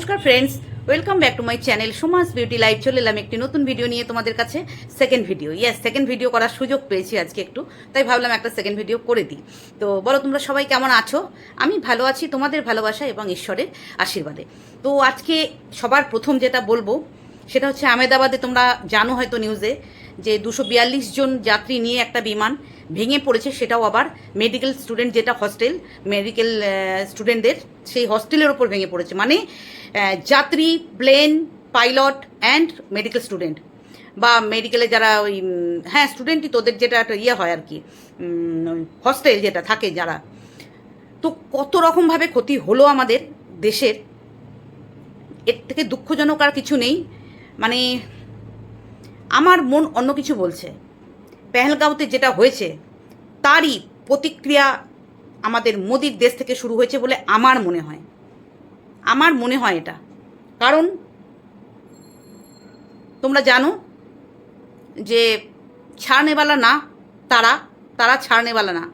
নমস্কার friends welcome back to my channel Samaj beauty live চলে এলাম একটি নতুন ভিডিও নিয়ে তোমাদের কাছে second video yes second video করার সুযোগ পেয়েছি আজকে একটু, তাই ভাবলাম একটা সেকেন্ড ভিডিও করে দিই। তো বলো, তোমরা সবাই কেমন আছো? আমি ভালো আছি, তোমাদের ভালোবাসা এবং ঈশ্বরের আশীর্বাদে। তো আজকে সবার প্রথম যেটা বলব, সেটা হচ্ছে আমেদাবাদে তোমরা জানো হয়তো নিউজে যে দুশো বিয়াল্লিশ জন যাত্রী নিয়ে একটা বিমান ভেঙে পড়েছে, সেটাও আবার মেডিকেল স্টুডেন্ট যেটা হস্টেল মেডিকেল স্টুডেন্টদের সেই হস্টেলের ওপর ভেঙে পড়েছে। মানে যাত্রী plane pilot and medical student বা মেডিকেলে যারা ওই হ্যাঁ স্টুডেন্টই তোদের যেটা একটা ইয়ে হয় আর কি হস্টেল যেটা থাকে যারা। তো কত রকমভাবে ক্ষতি হলো আমাদের দেশের, এর থেকে দুঃখজনক আর কিছু নেই। মানে আমার মন অন্য কিছু বলছে। পেহেলগাঁওতে যেটা হয়েছে, তারই প্রতিক্রিয়া আমাদের মোদির দেশ থেকে শুরু হয়েছে বলে আমার মনে হয়। আমার মনে হয় এটা। কারণ তোমরা জানো যে ছাড়নেওয়ালা না, তারা তারা ছাড়নেওয়ালা না।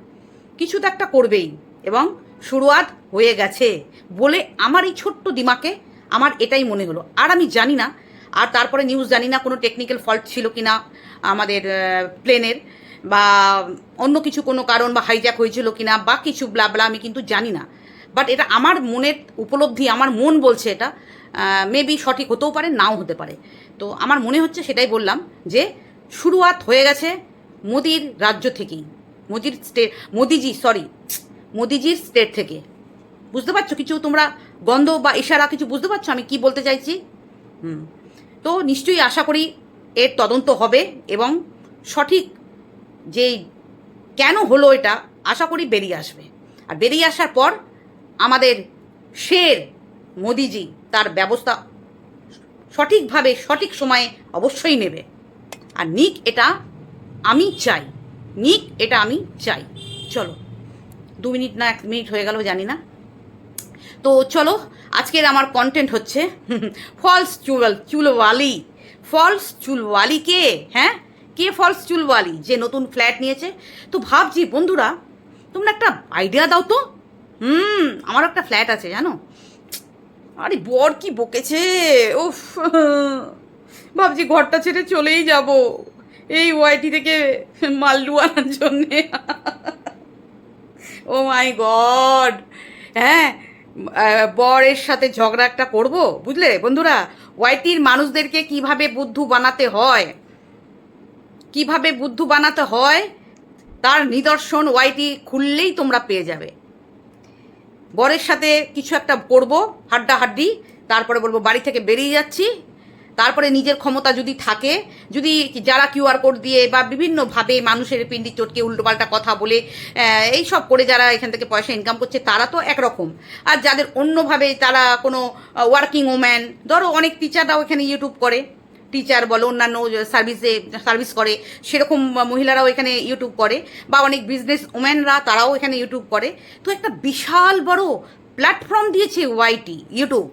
কিছু তো একটা করবেই এবং শুরুয়াত হয়ে গেছে বলে আমার এই ছোট্ট দিমাকে আমার এটাই মনে হলো। আর আমি জানি না, আর তারপরে নিউজ জানি না, কোনো টেকনিক্যাল ফল্ট ছিল কি না আমাদের প্লেনের বা অন্য কিছু কোনো কারণ বা হাইজ্যাক হয়েছিল কি না বা কিছু ব্লাবলা আমি কিন্তু জানি না। বাট এটা আমার মনের উপলব্ধি, আমার মন বলছে এটা মেবি সঠিক হতেও পারে, নাও হতে পারে। তো আমার মনে হচ্ছে সেটাই বললাম যে শুরুয়াত হয়ে গেছে মোদির রাজ্য থেকেই। মোদির স্টেট মোদিজি সরি মোদিজির স্টেট থেকে। বুঝতে পারছ কিছু তোমরা গন্ধ বা ইশারা কিছু বুঝতে পারছ আমি কি বলতে চাইছি? হুম। তো নিশ্চয়ই আশা করি এর তদন্ত হবে এবং সঠিক যে কেন হলো এটা, আশা করি বেরিয়ে আসবে। আর বেরিয়ে আসার পর আমাদের শের মোদিজি তার ব্যবস্থা সঠিকভাবে, সঠিক সময়ে অবশ্যই নেবে। আর নিক এটা আমি চাই। নিক এটা আমি চাই। চলো, দু মিনিট না, এক মিনিট হয়ে গেল, জানি না। তো চলো, আজকের আমার কন্টেন্ট হচ্ছে ফলস চুল, চুলওয়ালি। ফলস চুলওয়ালি কে? হ্যাঁ? কে ফলস চুলওয়ালি? যে নতুন ফ্ল্যাট নিয়েছে। তো ভাবছি, বন্ধুরা, তোমরা একটা আইডিয়া দাও তো। হুম, আমার একটা ফ্ল্যাট আছে, জানো? আরে, বর কি বকেছে? উফ, ভাবছি ঘরটা ছেড়ে চলেই যাব এই ওয়াইটি থেকে মাল্লু আনার জন্যে। Oh my god. হ্যাঁ বরের সাথে ঝগড়া একটা করব, বুঝলে? বন্ধুরা ওয়াইটির মানুষদেরকে কীভাবে বুদ্ধু বানাতে হয়? কীভাবে বুদ্ধু বানাতে হয়? তার নিদর্শন ওয়াইটি খুললেই তোমরা পেয়ে যাবে। বরের সাথে কিছু একটা করব হাড্ডা হাড্ডি তারপরে বলব বাড়ি থেকে বেরিয়ে যাচ্ছি। তারপরে নিজের ক্ষমতা যদি থাকে, যদি যারা কিউআর কোড দিয়ে বা বিভিন্নভাবে মানুষের পিন্ডি চটকে উল্টোপাল্টা কথা বলে এই সব করে যারা এখান থেকে পয়সা ইনকাম করছে, তারা তো একরকম। আর যাদের অন্যভাবে তারা কোনো ওয়ার্কিং ওম্যান ধরো অনেক টিচাররাও এখানে ইউটিউব করে। টিচার বলো, অন্যান্য সার্ভিসে সার্ভিস করে, সেরকম মহিলারাও এখানে ইউটিউব করে, বা অনেক বিজনেস ওম্যানরা তারাও এখানে ইউটিউব করে। তো একটা বিশাল বড় প্ল্যাটফর্ম দিয়েছে ওয়াইটি ইউটিউব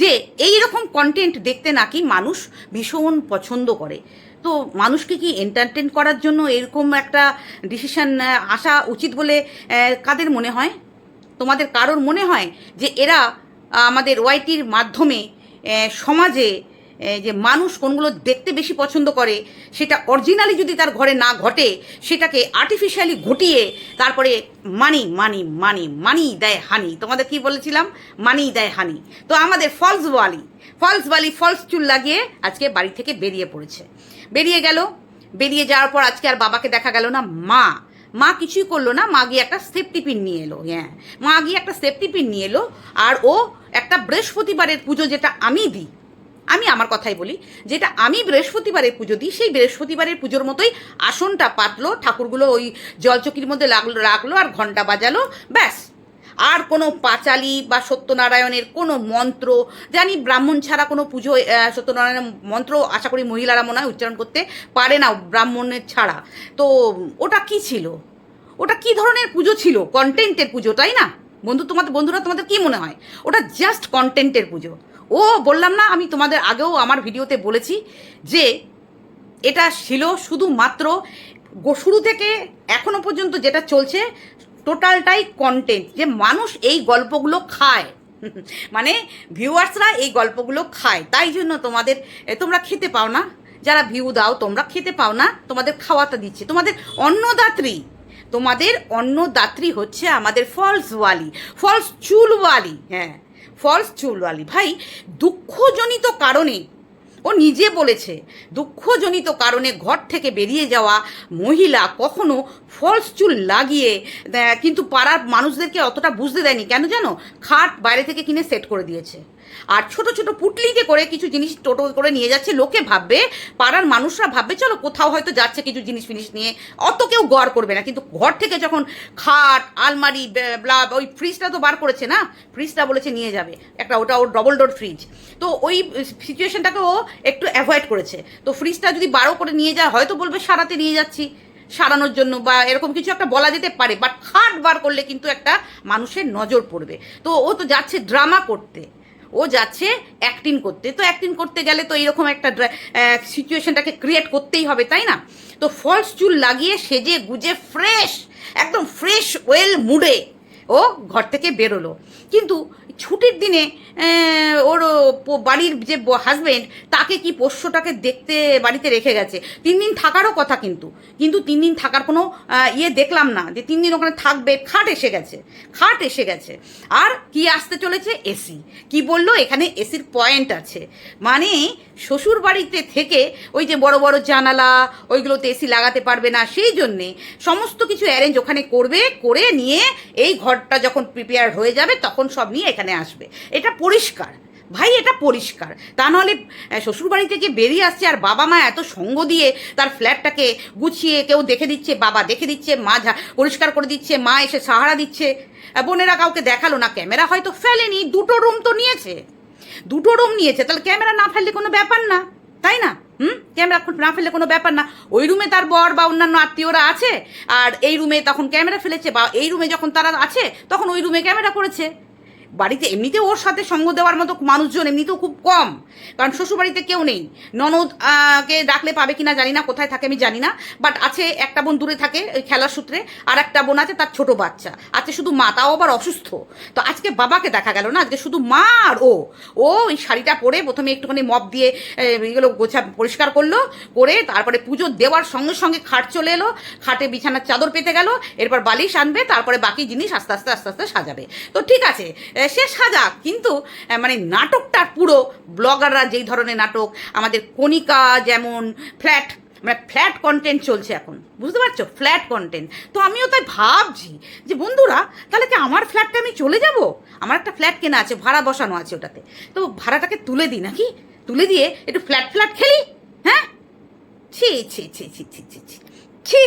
যে এই রকম কন্টেন্ট দেখতে নাকি মানুষ ভীষণ পছন্দ করে। তো মানুষকে কি এন্টারটেন করার জন্য এরকম একটা ডিসিশন আসা উচিত বলে কাদের মনে হয়? তোমাদের কারোর মনে হয় যে এরা আমাদের ওয়াইটির মাধ্যমে সমাজে যে মানুষ কোনগুলো দেখতে বেশি পছন্দ করে, সেটা অরিজিনালি যদি তার ঘরে না ঘটে, সেটাকে আর্টিফিশিয়ালি ঘটিয়ে তারপরে মানি মানি মানি মানি দেয় হানি তোমাদের কি বলেছিলাম? মানি দেয় হানি তো আমাদের ফলস ওয়ালি ফলস ওয়ালি ফলস চুল লাগিয়ে আজকে বাড়ি থেকে বেরিয়ে পড়েছে। বেরিয়ে গেল, বেরিয়ে যাওয়ার পর আজকে আর বাবাকে দেখা গেল না, মা। মা কিছুই করল না, মা গিয়ে একটা সেফটি পিন নিয়ে এলো হ্যাঁ। মা গিয়ে একটা সেফটি পিন নিয়ে এলো, আর ও একটা বৃহস্পতিবারের পুজো যেটা আমি দিই আমি আমার কথাই বলি, যেটা আমি বৃহস্পতিবারের পুজো দিই, সেই বৃহস্পতিবারের পুজোর মতোই আসনটা পাতলো, ঠাকুরগুলো ওই জলচকির মধ্যে লাগল, রাখল আর ঘণ্টা বাজালো, ব্যাস। আর কোনো পাঁচালি বা সত্যনারায়ণের কোনো মন্ত্র, জানি ব্রাহ্মণ ছাড়া কোনো পুজো সত্যনারায়ণের মন্ত্র আশা করি মহিলারা মনে হয় উচ্চারণ করতে পারে না, ব্রাহ্মণের ছাড়া। তো ওটা কি ছিল? ওটা কি ধরনের পুজো ছিল? কন্টেন্টের পুজো, তাই না? বন্ধু, তোমাদের, বন্ধুরা, তোমাদের কি মনে হয়? ওটা জাস্ট কন্টেন্টের পুজো। ও বললাম না, আমি তোমাদের আগেও আমার ভিডিওতে বলেছি যে এটা ছিল শুধুমাত্র শুরু থেকে এখনও পর্যন্ত যেটা চলছে, টোটালটাই কন্টেন্ট যে মানুষ এই গল্পগুলো খায়। মানে ভিউয়ার্সরা এই গল্পগুলো খায়। তাই জন্য তোমাদের তোমরা খেতে পাও না। যারা ভিউ দাও, তোমরা খেতে পাও না। তোমাদের খাওয়াটা দিচ্ছে। তোমাদের অন্নদাত্রী তোমাদের অন্নদাত্রী হচ্ছে আমাদের ফলস ওয়ালি ফলস চুলওয়ালি হ্যাঁ। ফলস চুলওয়ালি। ভাই, দুঃখজনিত কারণে, ও নিজে বলেছে, দুঃখজনিত কারণে ঘর থেকে বেরিয়ে যাওয়া মহিলা কখনো ফলস চুল লাগিয়ে কিন্তু পাড়ার মানুষদেরকে অতটা বুঝতে দেয়নি। কেন জানো? খাট বাইরে থেকে কিনে সেট করে দিয়েছে। আর ছোট ছোট পুটলিতে করে কিছু জিনিস টোটো করে নিয়ে যাচ্ছে। লোকে ভাববে, পাড়ার মানুষরা ভাববে, চলো কোথাও হয়তো যাচ্ছে কিছু জিনিস ফিনিস নিয়ে। অত কেউ গড় করবে না, কিন্তু ঘর থেকে যখন খাট, আলমারি, বে- ব্লা, ওই ফ্রিজটা তো বার করেছে না? ফ্রিজটা বলেছে নিয়ে যাবে। একটা ওটা ওর ডবল ডোর ফ্রিজ তো ওই সিচুয়েশনটাকে ও একটু অ্যাভয়েড করেছে। তো ফ্রিজটা যদি বারো করে নিয়ে যায়, হয়তো বলবে, সারাতে নিয়ে যাচ্ছি। সারানোর জন্য বা এরকম কিছু একটা বলা যেতে পারে বাট খাট বার করলে কিন্তু একটা মানুষের নজর পড়বে। তো ও তো যাচ্ছে ড্রামা করতে। ও যাচ্ছে অ্যাক্টিং করতে। তো অ্যাক্টিং করতে গেলে তো এইরকম একটা সিচুয়েশনটাকে ক্রিয়েট করতেই হবে, তাই না? তো ফলস চুল লাগিয়ে সেজে গুজে ফ্রেশ একদম ফ্রেশ ওয়েল মুডে ও ঘর থেকে বেরোলো। কিন্তু ছুটির দিনে ওর বাড়ির যে হাজবেন্ড তাকে কি পোষ্যটাকে দেখতে বাড়িতে রেখে গেছে? তিন দিন থাকারও কথা কিন্তু। কিন্তু তিন দিন থাকার কোনো ইয়ে দেখলাম না যে তিন দিন ওখানে থাকবে। খাট এসে গেছে। খাট এসে গেছে। আর কি আসতে চলেছে? এসি। কি বলল? এখানে এসির পয়েন্ট আছে। মানে শ্বশুর বাড়িতে থেকে ওই যে বড় বড় জানালা, ওইগুলোতে এসি লাগাতে পারবে না। সেই জন্যে সমস্ত কিছু অ্যারেঞ্জ ওখানে করবে, করে নিয়ে এই ঘরটা যখন প্রিপেয়ার হয়ে যাবে, তখন সব নিয়ে এখানে আসবে। এটা পরিষ্কার। ভাই, এটা পরিষ্কার। তা নাহলে শ্বশুরবাড়ি থেকে বেরিয়ে আসছে আর বাবা মা এত সঙ্গ দিয়ে তার ফ্ল্যাটটাকে গুছিয়ে কেউ দেখে দিচ্ছে, বাবা দেখে দিচ্ছে, মা পরিষ্কার করে দিচ্ছে, মা এসে সাহারা দিচ্ছে। বোনেরা কাউকে দেখাল না, ক্যামেরা হয়তো ফেলেনি, দুটো রুম তো নিয়েছে। দুটো রুম নিয়েছে, তাহলে ক্যামেরা না ফেললে কোনো ব্যাপার না, তাই না? হুম? ক্যামেরা না ফেললে কোনো ব্যাপার না। ওই রুমে তার বর বা অন্যান্য আত্মীয়রা আছে, আর এই রুমে তখন ক্যামেরা ফেলেছে, বা এই রুমে যখন তারা আছে, তখন ওই রুমে ক্যামেরা করেছে। বাড়িতে এমনিতে ওর সাথে সঙ্গ দেওয়ার মতো মানুষজন এমনিতেও খুব কম। কারণ শ্বশুরবাড়িতে কেউ নেই। ননদ কে ডাকলে পাবে কিনা জানি না, কোথায় থাকে আমি জানি না। বাট আছে একটা বোন দূরে থাকে, ওই খেলার সূত্রে। আর একটা বোন আছে, তার ছোট বাচ্চা। আছে শুধু মা, তাও আবার অসুস্থ। তো আজকে বাবাকে দেখা গেল না, আজকে শুধু মা আর ও। ও ওই শাড়িটা পরে প্রথমে একটুখানি মপ দিয়ে এগুলো গোছা, পরিষ্কার করল, করে তারপরে পুজো দেওয়ার সঙ্গে সঙ্গে খাট চলে এলো। খাটে বিছানার চাদর পেতে গেল, এরপর বালিশ আনবে, তারপরে বাকি জিনিস আস্তে আস্তে আস্তে আস্তে সাজাবে। তো ঠিক আছে সে সাজা, কিন্তু মানে নাটকটা পুরো ব্লগাররা যেই ধরনের নাটক, আমাদের কণিকা যেমন ফ্ল্যাট মানে ফ্ল্যাট কন্টেন্ট চলছে এখন, বুঝতে পারছ? ফ্ল্যাট কন্টেন্ট তো আমিও তাই ভাবছি যে, বন্ধুরা, তাহলে কি আমার ফ্ল্যাটটা আমি চলে যাব? আমার একটা ফ্ল্যাট কেনা আছে, ভাড়া বসানো আছে ওটাতে। তো ভাড়াটাকে তুলে দিই নাকি? তুলে দিয়ে একটু ফ্ল্যাট ফ্ল্যাট খেলি হ্যাঁ? ছি ছি ছি ছি ছি ছি। ছি।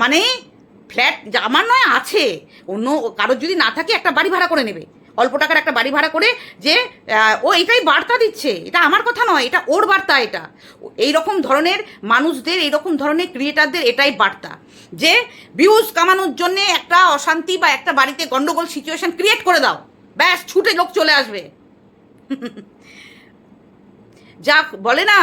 মানে ফ্ল্যাট আমার নয়, আছে। অন্য কারোর যদি না থাকে, একটা বাড়ি ভাড়া করে নেবে। অল্প টাকার একটা বাড়ি ভাড়া করে যে ও এটাই বার্তা দিচ্ছে। এটা আমার কথা নয়, এটা ওর বার্তা এটা। এই রকম ধরনের মানুষদের, এই রকম ধরনের ক্রিয়েটারদের এটাই বার্তা। যে ভিউজ কামানোর জন্য একটা অশান্তি বা একটা বাড়িতে গন্ডগোল সিচুয়েশন ক্রিয়েট করে দাও। ব্যাস, ছুটে লোক চলে আসবে। যা বলে না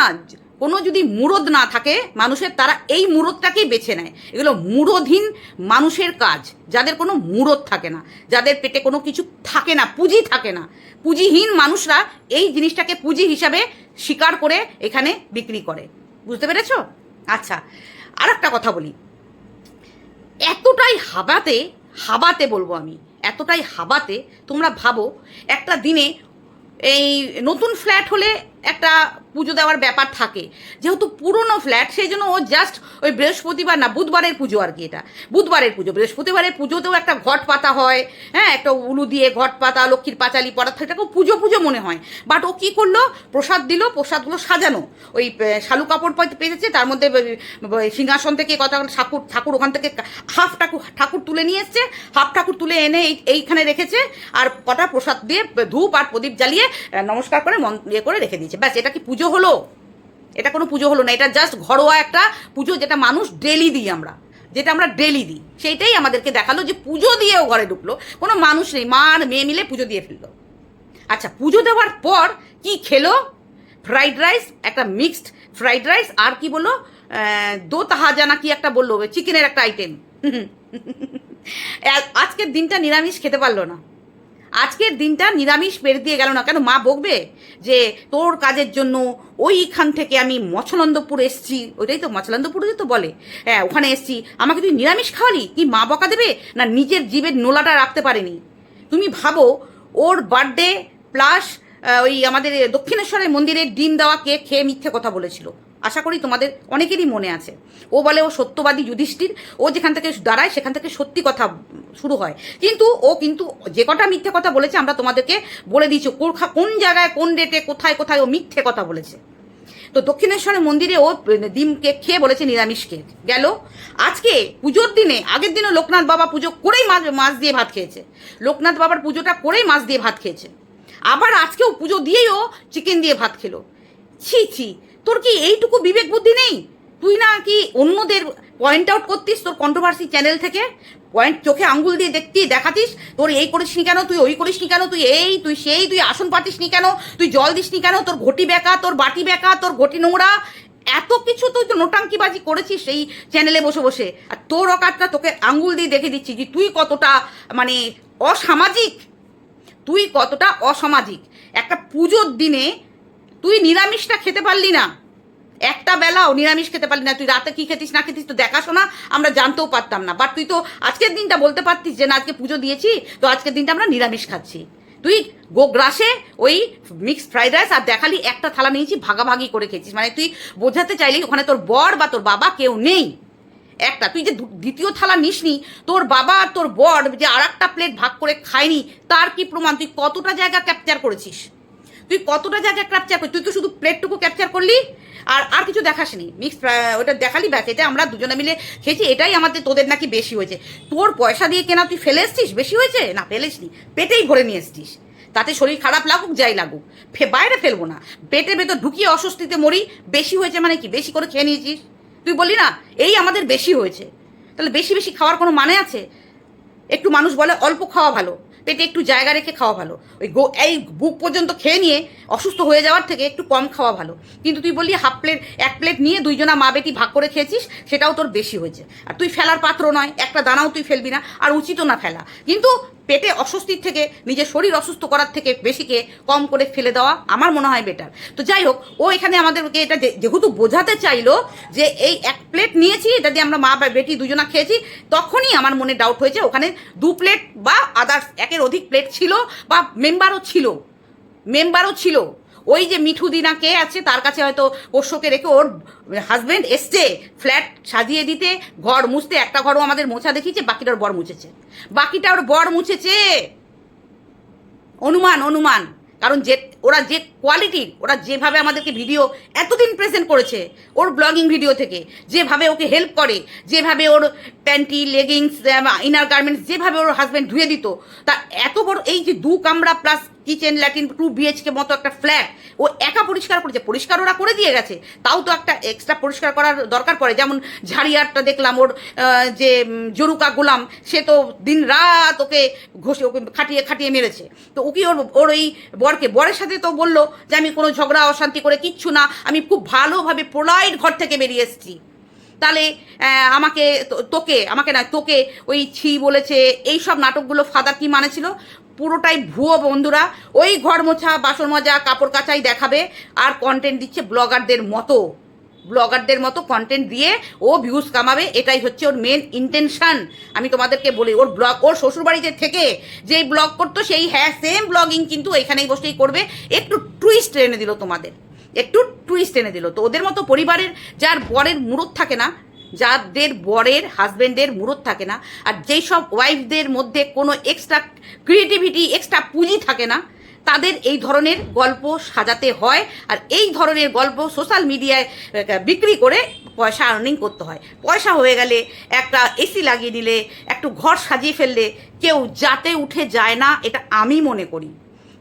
কোনো যদি মুরদ না থাকে, মানুষের তারা এই মুরদটাকেই বেছে নেয়। এগুলো মুরদহীন মানুষের কাজ, যাদের কোনো মুরদ থাকে না, যাদের পেটে কোনো কিছু থাকে না, পুঁজি থাকে না। পুঁজিহীন মানুষরা এই জিনিসটাকে পুঁজি হিসাবে স্বীকার করে এখানে বিক্রি করে। বুঝতে পেরেছ? আচ্ছা আর একটা কথা বলি। এতটাই হাবাতে হাবাতে বলব আমি, এতটাই হাবাতে তোমরা ভাবো, একটা দিনে এই নতুন ফ্ল্যাট হলে একটা পুজো দেওয়ার ব্যাপার থাকে। যেহেতু পুরনো ফ্ল্যাট, সেই জন্য ও জাস্ট ওই বৃহস্পতিবার না, বুধবারের পুজো আর কি এটা। বুধবারের পুজো, বৃহস্পতিবারের পুজোতেও একটা ঘট পাতা হয় হ্যাঁ একটা উলু দিয়ে ঘট পাতা, লক্ষ্মীর পাঁচালি পড়া, সেটাকেও পুজো পুজো মনে হয়। বাট ও কী করল? প্রসাদ দিল, প্রসাদগুলো সাজানো। ওই শালু কাপড় পেতেছে তার মধ্যে সিংহাসন থেকে কত ঠাকুর ঠাকুর ওখান থেকে হাফ ঠাকুর ঠাকুর তুলে নিয়ে এসছে হাফ ঠাকুর তুলে এনে এই- এইখানে রেখেছে, আর কটা প্রসাদ দিয়ে ধূপ আর প্রদীপ জ্বালিয়ে নমস্কার করে মন ইয়ে করে রেখে দিয়েছে। ব্যাস, এটা কি পুজো হলো? এটা কোনো পুজো হলো না, এটা জাস্ট ঘরোয়া একটা পুজো যেটা মানুষ ডেলি দিই আমরা, যেটা আমরা ডেলি দিই। সেইটাই আমাদেরকে দেখাল যে পুজো দিয়েও ঘরে ঢুকলো, কোনো মানুষ নেই, মা আর মেয়ে মিলে পুজো দিয়ে ফেলল। আচ্ছা পুজো দেওয়ার পর কি খেলো? ফ্রাইড রাইস একটা মিক্সড ফ্রাইড রাইস আর কি বলল? দো তাহাজা কি একটা বলল? চিকেনের একটা আইটেম আজকের দিনটা নিরামিষ খেতে পারল না। আজকের দিনটা নিরামিষ বের দিয়ে গেল না। কেন মা বকবে? যে তোর কাজের জন্য ওইখান থেকে আমি মছলন্দপুর এসছি। ওইটাই তো মছলন্দপুরে তো বলে। হ্যাঁ ওখানে এসছি। আমাকে তুই নিরামিষ খাওয়ালি? কি মা বকা দেবে? না নিজের জীবের নোলাটা রাখতে পারেনি? তুমি ভাবো, ওর বার্থডে প্লাস ওই আমাদের দক্ষিণেশ্বরের মন্দিরের ডিম দেওয়া কেক খেয়ে মিথ্যে কথা বলেছিল। আশা করি তোমাদের অনেকেরই মনে আছে। ও বলে ও সত্যবাদী যুধিষ্ঠির, ও যেখান থেকে দাঁড়ায় সেখান থেকে সত্যি কথা শুরু হয়। কিন্তু ও কিন্তু যে কটা মিথ্যে কথা বলেছে আমরা তোমাদেরকে বলে দিয়েছি, কোন- জায়গায়, কোন ডেটে কোথায় কোথায় ও মিথ্যে কথা বলেছে। তো দক্ষিণেশ্বরের মন্দিরে ও ডিম কেক খেয়ে বলেছে নিরামিষ কেক গেল। আজকে পুজোর দিনে, আগের দিনও লোকনাথ বাবা পুজো করেই মাছ মাছ দিয়ে ভাত খেয়েছে। লোকনাথ বাবার পুজোটা করেই মাছ দিয়ে ভাত খেয়েছে। আবার আজকেও পুজো দিয়েই ও চিকেন দিয়ে ভাত খেলো। ছি ছি, তোর কি এইটুকু বিবেক বুদ্ধি নেই? তুই না কি অন্যদের পয়েন্ট আউট করতিস তোর কন্ট্রোভার্সি চ্যানেল থেকে? পয়েন্ট চোখে আঙ্গুল দিয়ে দেখতি, দেখাতিস? তোর এই করিস নি কেন? তুই ওই করিস নি কেন? তুই এই, তুই সেই, তুই আসন পাতিস নি কেন? তুই জল দিস নি কেন? তোর ঘটি বেকা, তোর বাটি বেকা, তোর ঘটি নোংরা? এত কিছু তুই তো নোটাঙ্কিবাজি করেছিস সেই চ্যানেলে বসে বসে। আর তোর অকাতটা তোকে আঙ্গুল দিয়ে দেখে দিচ্ছি যে তুই কতটা মানে অসামাজিক। তুই কতটা অসামাজিক? একটা পুজোর দিনে তুই নিরামিষটা খেতে পারলি না। একটা বেলাও নিরামিষ খেতে পারলি না। তুই রাতে কি খেতিস, না খেতিস তো দেখাশোনা আমরা জানতেও পারতাম না। বাট তুই তো আজকের দিনটা বলতে পারতিস যে, না, আজকে পুজো দিয়েছি, তো আজকের দিনটা আমরা নিরামিষ খাচ্ছি। তুই গোগ্রাসে ওই মিক্সড ফ্রাইড রাইস আর দেখালি একটা থালা নিয়েছি, ভাগাভাগি করে খেয়েছিস। মানে তুই বোঝাতে চাইলি ওখানে তোর বর বা তোর বাবা কেউ নেই। একটা, তুই যে দ্বিতীয় থালা নিসনি, তোর বাবা আর তোর বর যে আর একটা প্লেট ভাগ করে খায়নি, তার কি প্রমাণ? তুই কতটা জায়গা ক্যাপচার করেছিস? তুই কতটা জায়গা ক্যাপচার করছিস? তুই তো শুধু প্লেটটুকু ক্যাপচার করলি, আর আর কিছু দেখাসনি মিক্স ওটা দেখালি ব্যাস, এটা আমরা দুজনে মিলে খেয়েছি, এটাই আমাদের তোদের নাকি বেশি হয়েছে। তোর পয়সা দিয়ে কেনা তুই ফেলে এসছিস? বেশি হয়েছে? না ফেলেসনি পেটেই ভরে নিয়ে এসছিস। তাতে শরীর খারাপ লাগুক, যাই লাগুক। ফে বাইরে ফেলব না। পেটে ভেতর ঢুকিয়ে অস্বস্তিতে মরি, বেশি হয়েছে মানে কি? বেশি করে খেয়ে নিয়েছিস? তুই বললি না, এই আমাদের বেশি হয়েছে। তাহলে বেশি বেশি খাওয়ার কোনো মানে আছে? একটু মানুষ বলে অল্প খাওয়া ভালো, পেটে একটু জায়গা রেখে খাওয়া ভালো। ওই গো, এই বুক পর্যন্ত খেয়ে নিয়ে অসুস্থ হয়ে যাওয়ার থেকে একটু কম খাওয়া ভালো। কিন্তু তুই বললি হাফ প্লেট, এক প্লেট নিয়ে দুইজনা মা বেটি ভাগ করে খেয়েছিস, সেটাও তোর বেশি হয়েছে। আর তুই ফেলার পাত্র নয়, একটা দানাও তুই ফেলবি না, আর উচিতও না ফেলা। কিন্তু পেটে অস্বস্তির থেকে, নিজের শরীর অসুস্থ করার থেকে বেশিকে কম করে ফেলে দেওয়া আমার মনে হয় বেটার তো যাই হোক, ও এখানে আমাদেরকে এটা যেহেতু বোঝাতে চাইলো যে এই এক প্লেট নিয়েছি, এটা দিয়ে আমরা মা বা বেটি দুজনা খেয়েছি, তখনই আমার মনে ডাউট হয়েছে, ওখানে দু প্লেট বা আদার্স একের অধিক প্লেট ছিল বা মেম্বারও ছিল। মেম্বারও ছিল। ওই যে মিঠু দিনা কে আছে, তার কাছে হয়তো পোষ্যকে রেখে ওর হাজব্যান্ড এসছে ফ্ল্যাট সাজিয়ে দিতে, ঘর মুছতে, একটা ঘরও আমাদের মোছা দেখিয়েছে, বাকিটা ওর বর মুছেছে। বাকিটা ওর বর মুছেছে। অনুমান অনুমান। কারণ যে, ওরা যে কোয়ালিটির ওরা যেভাবে আমাদেরকে ভিডিও এতদিন প্রেজেন্ট করেছে, ওর ব্লগিং ভিডিও থেকে, যেভাবে ওকে হেল্প করে, যেভাবে ওর প্যান্টি লেগিংস ইনার গার্মেন্টস যেভাবে ওর হাজব্যান্ড ধুয়ে দিত, তা এত বড়, এই যে দু কামরা plus kitchen latrine two BHK মতো একটা ফ্ল্যাট। ও একা পরিষ্কার করেছে, পরিষ্কার ওরা করে দিয়ে গেছে। তাও তো একটা এক্সট্রা পরিষ্কার করার দরকার পড়ে। যেমন ঝাড়িয়ারটা দেখলাম ওর যে জরুকা গোলাম, সে তো দিন রাত ওকে ঘষে, ওকে খাটিয়ে খাটিয়ে মেরেছে। তো ওকে ওর ওর এই বরকে? বরের সাথে তো বলল যে, আমি কোনো ঝগড়া, অশান্তি করে কিচ্ছু না। আমি খুব ভালোভাবে পোলাইট ঘর থেকে বেরিয়ে এসেছি। তাহলে আমাকে তোকে, আমাকে না তোকে ওই ছি বলেছে। এই সব নাটকগুলো ফাদার কি মানে ছিল পুরোটাই ভুয়ো বন্ধুরা। ওই ঘর মোছা, বাসন মজা, কাপড় কাচাই দেখাবে। আর কন্টেন্ট দিচ্ছে ব্লগারদের মতো। ব্লগারদের মতো কন্টেন্ট দিয়ে ও ভিউজ কামাবে। এটাই হচ্ছে ওর মেন ইন্টেনশন আমি তোমাদেরকে বলি, ওর ব্লগ ওর শ্বশুরবাড়িতে থেকে যেই ব্লগ করতো, সেই হ্যাঁ সেম ব্লগিং কিন্তু এখানেই বসেই করবে। একটু টুইস্ট এনে দিল তোমাদের। একটু টুইস্ট এনে দিল। তো ওদের মতো পরিবারের, যার বরের মুরত থাকে না যাদের বরের হাজবেন্ডের মুরত থাকে না, আর যেই সব ওয়াইফদের মধ্যে কোনো এক্সট্রা ক্রিয়েটিভিটি এক্সট্রা পুঁজি থাকে না, তাদের এই ধরনের গল্প সাজাতে হয়, আর এই ধরনের গল্প সোশ্যাল মিডিয়ায় বিক্রি করে পয়সা আর্নিং করতে হয়। পয়সা হয়ে গেলে একটা এসি লাগিয়ে নিলে, একটু ঘর সাজিয়ে ফেললে, কেউ যাতে উঠে যায় না, এটা আমি মনে করি।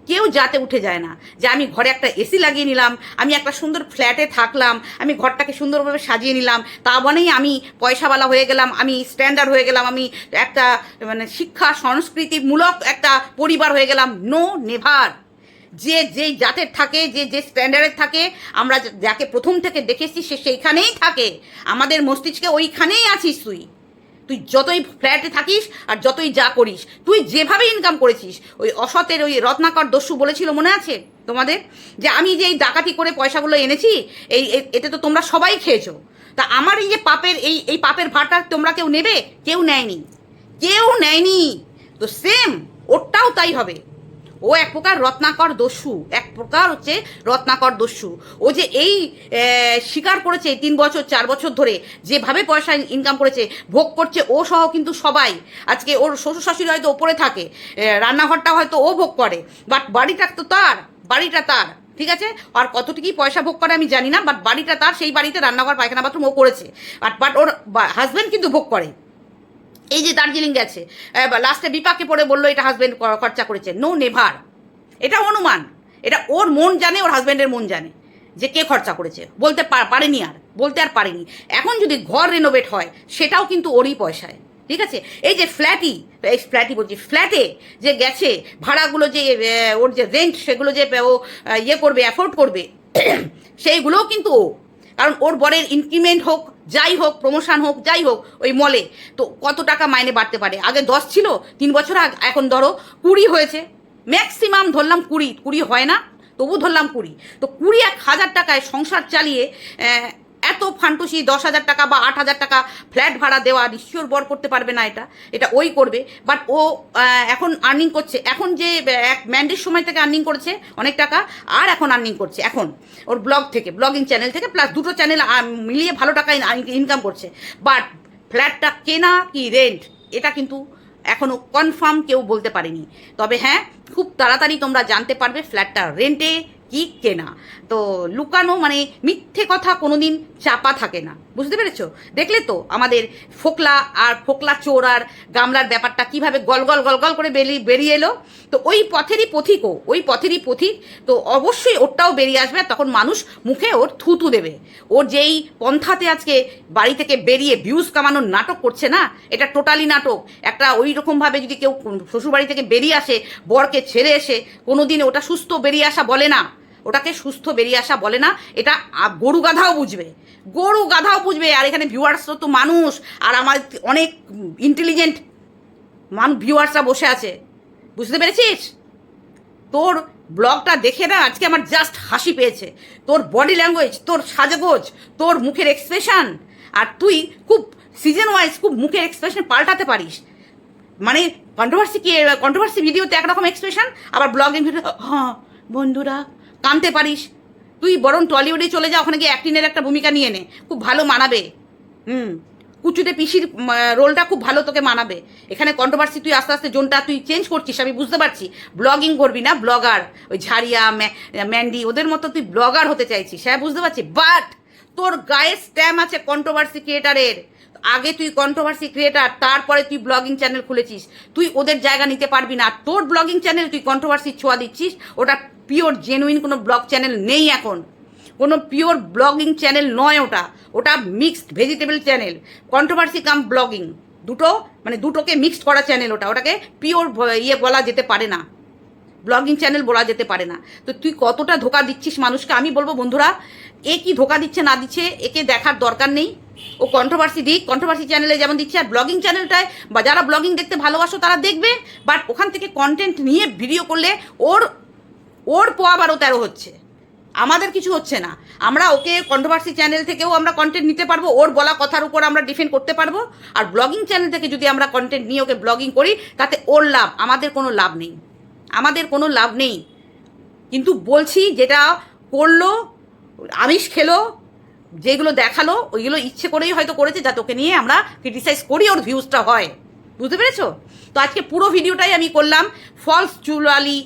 কেউ যাতে উঠে যায় না। যে আমি ঘরে একটা এসি লাগিয়ে নিলাম, আমি একটা সুন্দর ফ্ল্যাটে থাকলাম, আমি ঘরটাকে সুন্দরভাবে সাজিয়ে নিলাম, তা বলেই আমি পয়সাওয়ালা হয়ে গেলাম, আমি স্ট্যান্ডার্ড হয়ে গেলাম, আমি একটা মানে শিক্ষা সংস্কৃতিমূলক একটা পরিবার হয়ে গেলাম। নো নেভার যে যেই জাতের থাকে, যে যে স্ট্যান্ডার্ডের থাকে, আমরা যাকে প্রথম থেকে দেখেছি, সে সেইখানেই থাকে। আমাদের মস্তিষ্কে ওইখানেই আছিস তুই। তুই যতই ফ্ল্যাটে থাকিস আর যতই যা করিস, তুই যেভাবে ইনকাম করেছিস, ওই অসতের ওই রত্নাকর দস্যু বলেছিল মনে আছে তোমাদের? যে আমি যে এই ডাকাতি করে পয়সাগুলো এনেছি, এই এতে তো তোমরা সবাই খেয়েছো। তা আমার এই যে পাপের, এই এই পাপের ভাড়টা তোমরা কেউ নেবে? কেউ নেয়নি। কেউ নেয়নি। তো সেম ওরটাও তাই হবে। ও এক প্রকার রত্নাকর দস্যু, এক প্রকার হচ্ছে রত্নাকর দস্যু। ও যে এই স্বীকার করেছে তিন বছর, চার বছর ধরে, যেভাবে পয়সা ইনকাম করেছে, ভোগ করছে ও সহ কিন্তু সবাই। আজকে ওর শ্বশুর শাশুড়ি হয়তো ওপরে থাকে রান্নাঘরটা হয়তো ও ভোগ করে বাট বাড়িটা তো তার, বাড়িটা তার, ঠিক আছে? আর কতটুকুই পয়সা ভোগ করে আমি জানি না বাট বাড়িটা তার, সেই বাড়িতে রান্নাঘর, পায়খানা, বাথরুম ও করেছে। বাট বাট ওর হাজব্যান্ড কিন্তু ভোগ করে। এই যে দার্জিলিং গেছে লাস্টে বিপাকে পড়ে বলল এটা হাজব্যান্ড খরচা করেছে। নো নেভার এটা অনুমান। এটা ওর মন জানে, ওর হাজব্যান্ডের মন জানে যে কে খরচা করেছে। বলতে পারেনি আর। বলতে আর পারেনি। এখন যদি ঘর রেনোভেট হয়, সেটাও কিন্তু ওরই পয়সায়। ঠিক আছে? এই যে ফ্ল্যাটই এই ফ্ল্যাটই বলছি ফ্ল্যাটে যে গেছে, ভাড়াগুলো যে ওর যে রেন্ট সেগুলো যে, ও ইয়ে করবে অ্যাফোর্ড করবে, সেইগুলোও কিন্তু ও। কারণ ওর বরের ইনক্রিমেন্ট হোক যাই হোক প্রমোশন হোক, যাই হোক, ওই মলে তো কত টাকা মাইনে বাড়তে পারে? আগে দশ ছিল, তিন বছর আগে, এখন ধরো কুড়ি হয়েছে। ম্যাক্সিমাম ধরলাম কুড়ি কুড়ি হয় না তবু ধরলাম কুড়ি। তো কুড়ি এক হাজার টাকায় সংসার চালিয়ে এত ফান্টুসি, দশ হাজার টাকা বা আট হাজার টাকা ফ্ল্যাট ভাড়া দেওয়া নিশ্চয় বর করতে পারবে না এটা। এটা ওই করবে। বাট ও এখন আর্নিং করছে। এখন যে এক ম্যান্ডের সময় থেকে আর্নিং করেছে অনেক টাকা, আর এখন আর্নিং করছে। এখন ওর ব্লগ থেকে ব্লগিং চ্যানেল থেকে প্লাস দুটো চ্যানেল মিলিয়ে ভালো টাকা ইনকাম করছে। বাট ফ্ল্যাটটা কেনা কি রেন্ট এটা কিন্তু এখনও কনফার্ম কেউ বলতে পারেনি। তবে হ্যাঁ খুব তাড়াতাড়ি তোমরা জানতে পারবে ফ্ল্যাটটা রেন্টে কি কেনা। তো লুকানো মানে মিথ্যে কথা কোনোদিন চাপা থাকে না। বুঝতে পেরেছ? দেখলে তো আমাদের ফোকলা আর ফোকলা চোর আর গামলার ব্যাপারটা কীভাবে গল গল গল গল করে বেরিয়ে বেরিয়ে এলো। তো ওই পথেরই পথিকও ওই পথেরই পথিক। তো অবশ্যই ওরটাও বেরিয়ে আসবে আর তখন মানুষ মুখে ওর থুতু দেবে। ওর যেই পন্থাতে আজকে বাড়ি থেকে বেরিয়ে ভিউজ কামানোর নাটক করছে না, এটা টোটালি নাটক। একটা ওই রকমভাবে যদি কেউ শ্বশুরবাড়ি থেকে বেরিয়ে আসে, বরকে ছেড়ে এসে, কোনোদিন ওটা সুস্থ বেরিয়ে আসা বলে না। ওটাকে সুস্থ বেরিয়ে আসা বলে না, এটা গরু গাধাও বুঝবে। গরু গাধাও বুঝবে, আর এখানে ভিউয়ার্স তো মানুষ, আর আমার অনেক ইন্টেলিজেন্ট মান ভিউয়ার্সরা বসে আছে। বুঝতে পেরেছিস? তোর ব্লগটা দেখে না, আজকে আমার জাস্ট হাসি পেয়েছে। তোর বডি ল্যাঙ্গুয়েজ তোর সাজগোজ, তোর মুখের এক্সপ্রেশন আর তুই খুব সিজন ওয়াইজ খুব মুখের এক্সপ্রেশন পাল্টাতে পারিস। মানে কন্ট্রোভার্সি কি কন্ট্রোভার্সি ভিডিওতে একরকম এক্সপ্রেশন আবার ব্লগিং ভিডিও হ্যাঁ বন্ধুরা কানতে পারিস। তুই বরং টলিউডে চলে যা, ওখানে গিয়ে অ্যাক্টিংয়ের একটা ভূমিকা নিয়ে নে। খুব ভালো মানাবে। হুম। কুচুতে পিসির রোলটা খুব ভালো তোকে মানাবে। এখানে কন্ট্রোভার্সি তুই আস্তে আস্তে জোনটা তুই চেঞ্জ করছিস, আমি বুঝতে পারছি। ব্লগিং করবি না ব্লগার ওই ঝাড়িয়া ম্যান্ডি, ওদের মতো তুই ব্লগার হতে চাইছিস হ্যাঁ বুঝতে পারছি? বাট তোর গায়ে স্ট্যাম আছে কন্ট্রোভার্সি ক্রিয়েটারের আগে তুই কন্ট্রোভার্সি ক্রিয়েটার তারপরে তুই ব্লগিং চ্যানেল খুলেছিস। তুই ওদের জায়গা নিতে পারবি না। তোর ব্লগিং চ্যানেল তুই কন্ট্রোভার্সি ছোঁয়া দিচ্ছিস। ওটা পিওর জেনুইন কোনো ব্লগ চ্যানেল নেই এখন। কোনো পিওর ব্লগিং চ্যানেল নয় ওটা। ওটা mixed vegetable channel controversy cum blogging দুটো মানে দুটোকে মিক্সড করা চ্যানেল ওটা। ওটাকে পিওর ইয়ে বলা যেতে পারে না। ব্লগিং চ্যানেল বলা যেতে পারে না। তো তুই কতটা ধোকা দিচ্ছিস মানুষকে? আমি বলব বন্ধুরা, এ কি ধোকা দিচ্ছে না দিচ্ছে, একে দেখার দরকার নেই। ও কন্ট্রোভার্সি দিক কন্ট্রোভার্সি চ্যানেলে যেমন দিচ্ছে আর ব্লগিং চ্যানেলটায় বা যারা ব্লগিং দেখতে ভালোবাসো তারা দেখবে বাট ওখান থেকে কন্টেন্ট নিয়ে ভিডিও করলে ওর ওর পোয়া বারো তেরো হচ্ছে। আমাদের কিছু হচ্ছে না। আমরা ওকে কন্ট্রোভার্সি চ্যানেল থেকেও আমরা কন্টেন্ট নিতে পারব, ওর বলা কথার উপর আমরা ডিফেন্ড করতে পারব, আর ব্লগিং চ্যানেল থেকে যদি আমরা কন্টেন্ট নিয়ে ওকে ব্লগিং করি, তাতে ওর লাভ, আমাদের কোনো লাভ নেই। আমাদের কোনো লাভ নেই। কিন্তু বলছি যেটা করল, আমিষ খেলো যেগুলো দেখাল, ওইগুলো ইচ্ছে করেই হয়তো করেছে যা তোকে নিয়ে আমরা ক্রিটিসাইজ করি ওর ভিউজটা হয়। বুঝতে পেরেছ? তো আজকে পুরো ভিডিওটাই আমি করলাম ফলস চুলওয়ালি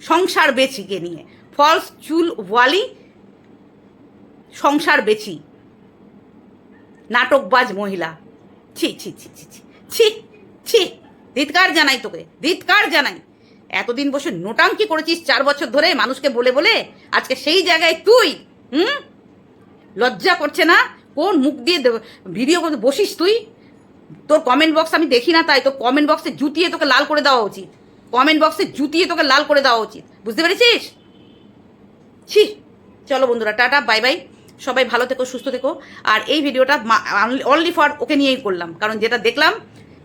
সংসার বেচিকে নিয়ে। ফলস চুল ওয়ালি সংসার বেচি। নাটকবাজ মহিলা। ছি ছি ছি ছি ছি ছি ছি, ধিৎকার জানাই তোকে, ধিৎকার জানাই। এতদিন বসে নোটাঙ্কি করেছিস চার বছর ধরে মানুষকে বলে বলে, আজকে সেই জায়গায় তুই, হুম? লজ্জা করছে না? কোন মুখ দিয়ে ভিডিও করতে বসিস তুই? তোর কমেন্ট বক্স আমি দেখি না তাই। তো কমেন্ট বক্সে জুতিয়ে তোকে লাল করে দেওয়া উচিত। কমেন্ট বক্সে জুতিয়ে তোকে লাল করে দেওয়া উচিত। বুঝতে পেরেছিস? ছি। চলো বন্ধুরা, টাটা বাই বাই সবাই ভালো থেকো, সুস্থ থেকো। আর এই ভিডিওটা অনলি ফর ওকে নিয়েই করলাম। কারণ যেটা দেখলাম,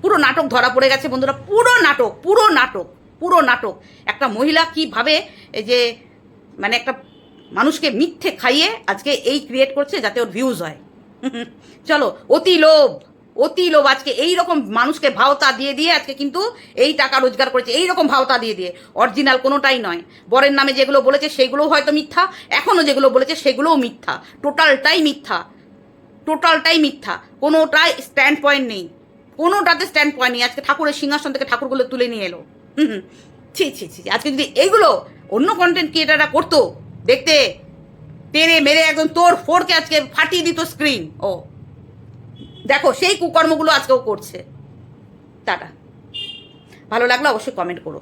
পুরো নাটক ধরা পড়ে গেছে বন্ধুরা। পুরো নাটক পুরো নাটক পুরো নাটক। একটা মহিলা কীভাবে যে মানে একটা মানুষকে মিথ্যে খাইয়ে আজকে এই ক্রিয়েট করছে যাতে ওর ভিউজ হয়। চলো, অতি লোভ অতি লোভ আজকে এই রকম মানুষকে ভাওতা দিয়ে দিয়ে আজকে কিন্তু এই টাকা রোজগার করেছে এই রকম ভাওতা দিয়ে দিয়ে। অরিজিনাল কোনোটাই নয়। বরের নামে যেগুলো বলেছে সেগুলোও হয়তো মিথ্যা এখনও যেগুলো বলেছে সেগুলোও মিথ্যা। টোটালটাই মিথ্যা। টোটালটাই মিথ্যা। কোনোটাই স্ট্যান্ড পয়েন্ট নেই। কোনোটাতে স্ট্যান্ড পয়েন্ট নেই। আজকে ঠাকুরের সিংহাসন থেকে ঠাকুরগুলো তুলে নিয়ে এলো। হুম। ছি ছি ছি আজকে যদি এইগুলো অন্য কন্টেন্ট ক্রিয়েটাররা করতো দেখতে। টেনে মেরে একদম তোর ফোরকে আজকে ফাটিয়ে দিত স্ক্রিন ও। দেখো, সেই কুকর্মগুলো আজকেও করছে। টাটা। ভালো লাগলে অবশ্যই কমেন্ট করো।